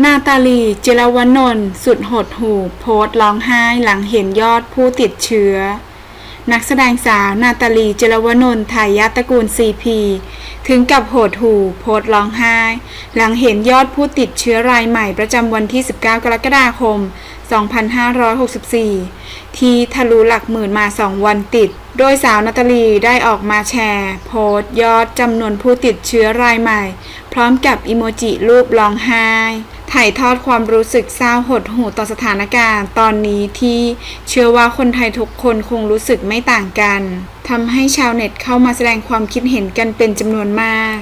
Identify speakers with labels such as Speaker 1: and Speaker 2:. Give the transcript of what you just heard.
Speaker 1: นาตาลีเจรวนนท์สุดหดหูโพสต์ร้องไห้หลังเห็นยอดผู้ติดเชื้อ นักแสดงสาวนาตาลีเจรวนนท์ทายาตระกูลซีพีถึงกับโหดหูโพสร้องไห้ หลังเห็นยอดผู้ติดเชื้อรายใหม่ประจำวันที่ 19 กรกฎาคม 2564 ที่ทะลุหลักหมื่นมา 2 วันติด โดยสาวนาตาลีได้ออกมาแชร์ โพสยอดจำนวนผู้ติดเชื้อรายใหม่ พร้อมกับอิโมจิรูปร้องไห้ ถ่ายทอดความรู้สึกเศร้าหดหู่ต่อสถานการณ์ ตอนนี้ที่เชื่อว่าคนไทยทุกคนคงรู้สึกไม่ต่างกันทำให้ชาวเน็ตเข้ามาแสดงความคิดเห็นกันเป็นจำนวนมาก